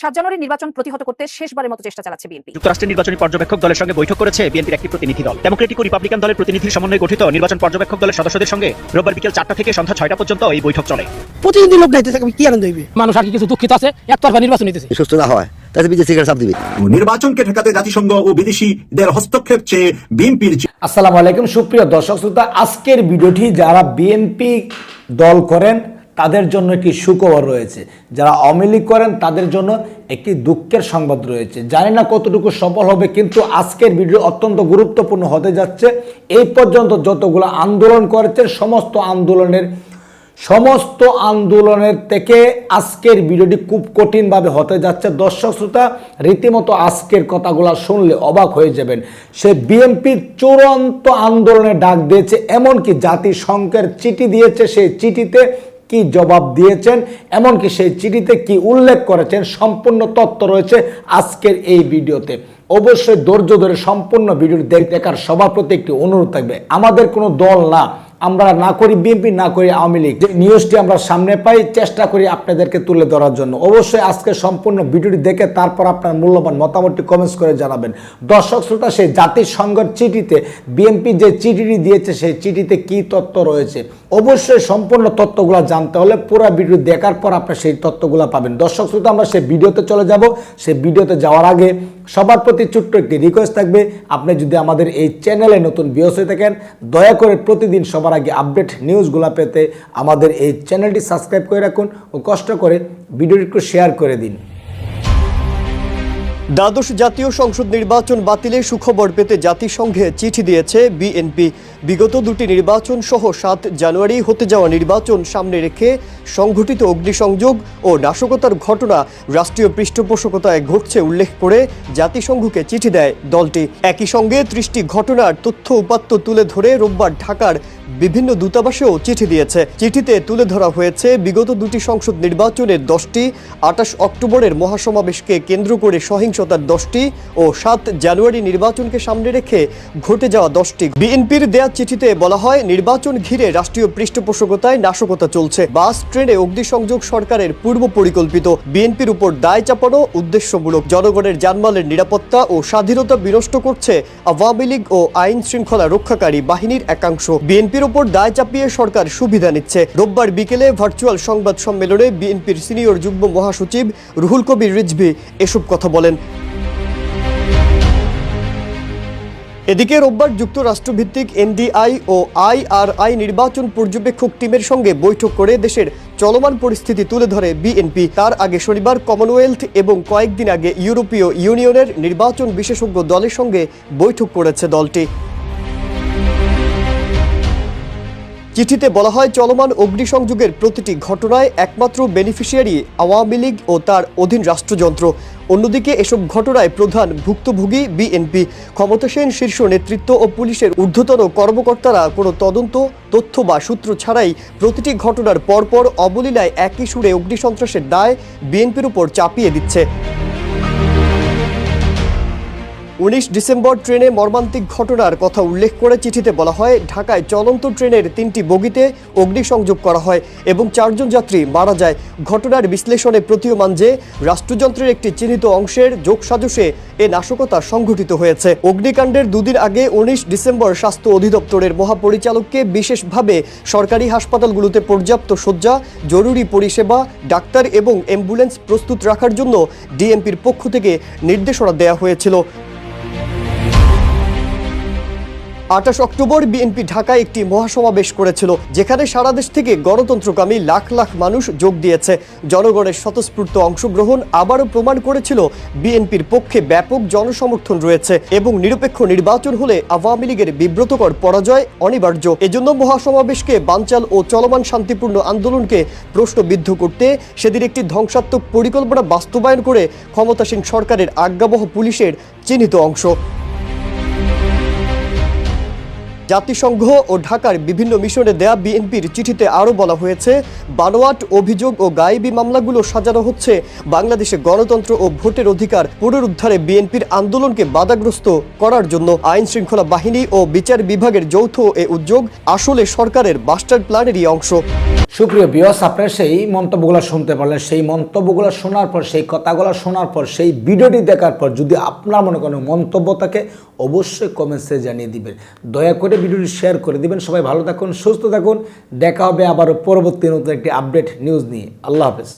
সাত জানুয়ারি নির্বাচন প্রতিহত করতে শেষবারের মতো চেষ্টা চালাচ্ছে বিএনপি। যুক্তরাষ্ট্রের নির্বাচনী পর্যবেক্ষক দলের সঙ্গে বৈঠক করেছে বিএনপির একটি প্রতিনিধি দল। ডেমোক্রেটিক ও রিপাবলিকান দলের প্রতিনিধির সমন্বয়ে গঠিত নির্বাচন পর্যবেক্ষক দলের সদস্যদের সঙ্গে রোববার বিকেল চারটা থেকে সন্ধ্যা ছয়টা পর্যন্ত এই বৈঠক চলে। প্রতিনিধি লোক নাইতে থাকবে কি আনন্দ হইবে? মানুষ আর কিছু দুঃখিত আছে? একতরফা নির্বাচন নিতেছে সুস্থ না হয় তাতে বিদেশি চাপ দিবে। নির্বাচনকে ঠেকাতে জাতিসংঘ ও বিদেশিদের হস্তক্ষেপ চেয়ে বিএনপির আসসালামু আলাইকুম সুপ্রিয় দর্শক শ্রোতা আজকের ভিডিওটি যারা বিএনপি দল করেন তাদের জন্য একটি সুখবর রয়েছে। যারা লীগ করেন, তাদের জন্য একটি দুঃখের সংবাদ রয়েছে। জানি না কতটুকু সফল হবে, কিন্তু আজকের ভিডিও অত্যন্ত গুরুত্বপূর্ণ হতে যাচ্ছে। এই পর্যন্ত যতগুলো আন্দোলন করেছে সমস্ত আন্দোলনের সমস্ত আন্দোলনের থেকে আজকের ভিডিওটি খুব কঠিনভাবে হতে যাচ্ছে। দর্শক শ্রোতা, রীতিমতো আজকের কথাগুলো শুনলে অবাক হয়ে যাবেন। সে বিএনপির চূড়ান্ত আন্দোলনে ডাক দিয়েছে, এমনকি জাতিসংঘের চিঠি দিয়েছে। সেই চিঠিতে কি জবাব দিয়েছেন, এমনকি সেই চিঠিতে কি উল্লেখ করেছেন, সম্পূর্ণ তত্ত্ব রয়েছে আজকের এই ভিডিওতে। অবশ্যই ধৈর্য ধরে সম্পূর্ণ ভিডিও দেখ- দেখার সবার প্রতি একটি অনুরোধ থাকবে। আমাদের কোনো দল না। আমরা না করি বিএনপি, না করি আওয়ামী লীগ। যে নিউজটি আমরা সামনে পাই, চেষ্টা করি আপনাদেরকে তুলে ধরার জন্য। অবশ্যই আজকে সম্পূর্ণ ভিডিওটি দেখে তারপর আপনার মূল্যবান মতামতটি কমেন্টস করে জানাবেন। দর্শক শ্রোতা, সেই জাতিসংঘের চিঠিতে, বিএনপি যে চিঠিটি দিয়েছে, সেই চিঠিতে কি তথ্য রয়েছে? অবশ্যই সম্পূর্ণ তথ্যগুলো জানতে হলে পুরো ভিডিও দেখার পর আপনার সেই তথ্যগুলো পাবেন। দর্শক শ্রোতা, আমরা সেই ভিডিওতে চলে যাব। সেই ভিডিওতে যাওয়ার আগে সবার প্রতি ছোট্ট একটি রিকোয়েস্ট থাকবে। আপনি যদি আমাদের এই চ্যানেলে নতুন ভিউস হয়ে থাকেন, দয়া করে প্রতিদিন সবার আগে আপডেট নিউজগুলো পেতে আমাদের এই চ্যানেলটি সাবস্ক্রাইব করে রাখুন ও কষ্ট করে ভিডিওটি একটু শেয়ার করে দিন। দ্বাদশ জাতীয় সংসদ নির্বাচন বাতিলে সুখবর পেতে জাতিসংঘে চিঠি দিয়েছে বিএনপি। বিগত দুটি নির্বাচন সহ সাত জানুয়ারি হতে যাওয়া নির্বাচন সামনে রেখে সংঘটিত অগ্নিসংযোগ ও নাশকতার ঘটনা রাষ্ট্রীয় পৃষ্ঠপোষকতায় ঘটছে উল্লেখ করে জাতিসংঘকে চিঠি দেয় দলটি। একই সঙ্গে ত্রিশটি ঘটনার তথ্য উপাত্ত তুলে ধরে রোববার ঢাকার বিভিন্ন দূতাবাসেও চিঠি দিয়েছে। চিঠিতে তুলে ধরা হয়েছে, বিগত দুটি সংসদ নির্বাচনের দশটি, আঠাশ অক্টোবরের মহাসমাবেশকে কেন্দ্র করে সহিংসতার দশটি ও সাত জানুয়ারি নির্বাচনকে সামনে রেখে ঘটে যাওয়া দশটি। বিএনপির দেয়া চিঠিতে বলা হয়, নির্বাচন ঘিরে রাষ্ট্রীয় পৃষ্ঠপোষকতায় নাশকতা চলছে। বাস, ট্রেনে অগ্নিসংযোগ সরকারের পূর্ব পরিকল্পিত। বিএনপির উপর দায় চাপানো উদ্দেশ্যমূলক। জনগণের জানমালের নিরাপত্তা ও স্বাধীনতা বিনষ্ট করছে আওয়ামী লীগ ও আইন শৃঙ্খলা রক্ষাকারী বাহিনীর একাংশ। বিএনপির উপর দায় চাপিয়ে সরকার সুবিধা নিচ্ছে। রোববার বিকেলে ভার্চুয়াল সংবাদ সম্মেলনে বিএনপির সিনিয়র যুগ্ম মহাসচিব রুহুল কবির রিজভি এসব কথা বলেন। এদিকে রোববার যুক্তরাষ্ট্রভিত্তিক এনডিআই ও আইআরআই নির্বাচন পর্যবেক্ষক টিমের সঙ্গে বৈঠক করে দেশের চলমান পরিস্থিতি তুলে ধরে বিএনপি। তার আগে শনিবার কমনওয়েলথ এবং কয়েকদিন আগে ইউরোপীয় ইউনিয়নের নির্বাচন বিশেষজ্ঞ দলের সঙ্গে বৈঠক করেছে দলটি। চিঠিতে বলা হয়, চলমান অগ্নিসংযোগের প্রতিটি ঘটনায় একমাত্র বেনিফিশিয়ারি আওয়ামী লীগ ও তার অধীন রাষ্ট্রযন্ত্র। অন্যদিকে এসব ঘটনায় প্রধান ভুক্তভোগী বিএনপি। ক্ষমতাসীন শীর্ষ নেতৃত্ব ও পুলিশের ঊর্ধ্বতন কর্মকর্তারা কোনো তদন্ত, তথ্য বা সূত্র ছাড়াই প্রতিটি ঘটনার পরপর অবলীলায় একই সুরে অগ্নিসন্ত্রাসের দায় বিএনপির উপর চাপিয়ে দিচ্ছে। উনিশ ডিসেম্বর ট্রেনে মর্মান্তিক ঘটনার কথা উল্লেখ করে চিঠিতে বলা হয়, ঢাকায় চলন্ত ট্রেনের তিনটি বগিতে অগ্নিসংযোগ করা হয় এবং চারজন যাত্রী মারা যায়। ঘটনার বিশ্লেষণে প্রতীয়মান যে, রাষ্ট্রযন্ত্রের একটি চিহ্নিত অংশের যোগসাজশে এ নাশকতা সংঘটিত হয়েছে। অগ্নিকাণ্ডের দুদিন আগে উনিশ ডিসেম্বর স্বাস্থ্য অধিদপ্তরের মহাপরিচালককে বিশেষভাবে সরকারি হাসপাতালগুলোতে পর্যাপ্ত শয্যা, জরুরি পরিষেবা, ডাক্তার এবং অ্যাম্বুলেন্স প্রস্তুত রাখার জন্য ডিএমপির পক্ষ থেকে নির্দেশনা দেওয়া হয়েছিল। আঠাশ অক্টোবর বিএনপি ঢাকায় একটি মহাসমাবেশ করেছিল, যেখানে সারা দেশ থেকে গণতন্ত্রকামী লাখ লাখ মানুষ যোগ দিয়েছে। জনগণের স্বতঃস্ফূর্ত অংশগ্রহণ আবারও প্রমাণ করেছিল, বিএনপির পক্ষে ব্যাপক জনসমর্থন রয়েছে এবং নিরপেক্ষ নির্বাচন হলে আওয়ামী লীগের বিব্রতকর পরাজয় অনিবার্য। এজন্য মহাসমাবেশকে বানচাল ও চলমান শান্তিপূর্ণ আন্দোলনকে প্রশ্নবিদ্ধ করতে সেদিন একটি ধ্বংসাত্মক পরিকল্পনা বাস্তবায়ন করে ক্ষমতাসীন সরকারের আজ্ঞাবহ পুলিশের চিহ্নিত অংশ। জাতিসংঘ ও ঢাকার বিভিন্ন মিশনে দেয়া বিএনপির চিঠিতে আরও বলা হয়েছে, বানোয়াট অভিযোগ ও গায়েবি মামলাগুলো সাজানো হচ্ছে, বাংলাদেশে গণতন্ত্র ও ভোটের অধিকার পুনরুদ্ধারে বিএনপির আন্দোলনকে বাধাগ্রস্ত করার জন্য আইন শৃঙ্খলা বাহিনী ও বিচার বিভাগের যৌথ এ উদ্যোগ আসলে সরকারের মাস্টার প্ল্যানেরই অংশ। সুপ্রিয় বিয়স আপনারা সেই মন্তব্যগুলো শুনতে পারলেন, সেই মন্তব্যগুলো শোনার পর, সেই কথাগুলো শোনার পর, সেই ভিডিওটি দেখার পর যদি আপনার মনে কোনো মন্তব্য থাকে, অবশ্যই কমেন্টসে জানিয়ে দিবেন। দয়া করে ভিডিওটি শেয়ার করে দিবেন। সবাই ভালো থাকুন, সুস্থ থাকুন। দেখা হবে আবারও পরবর্তী নতুন একটি আপডেট নিউজ নিয়ে। আল্লাহ হাফেজ।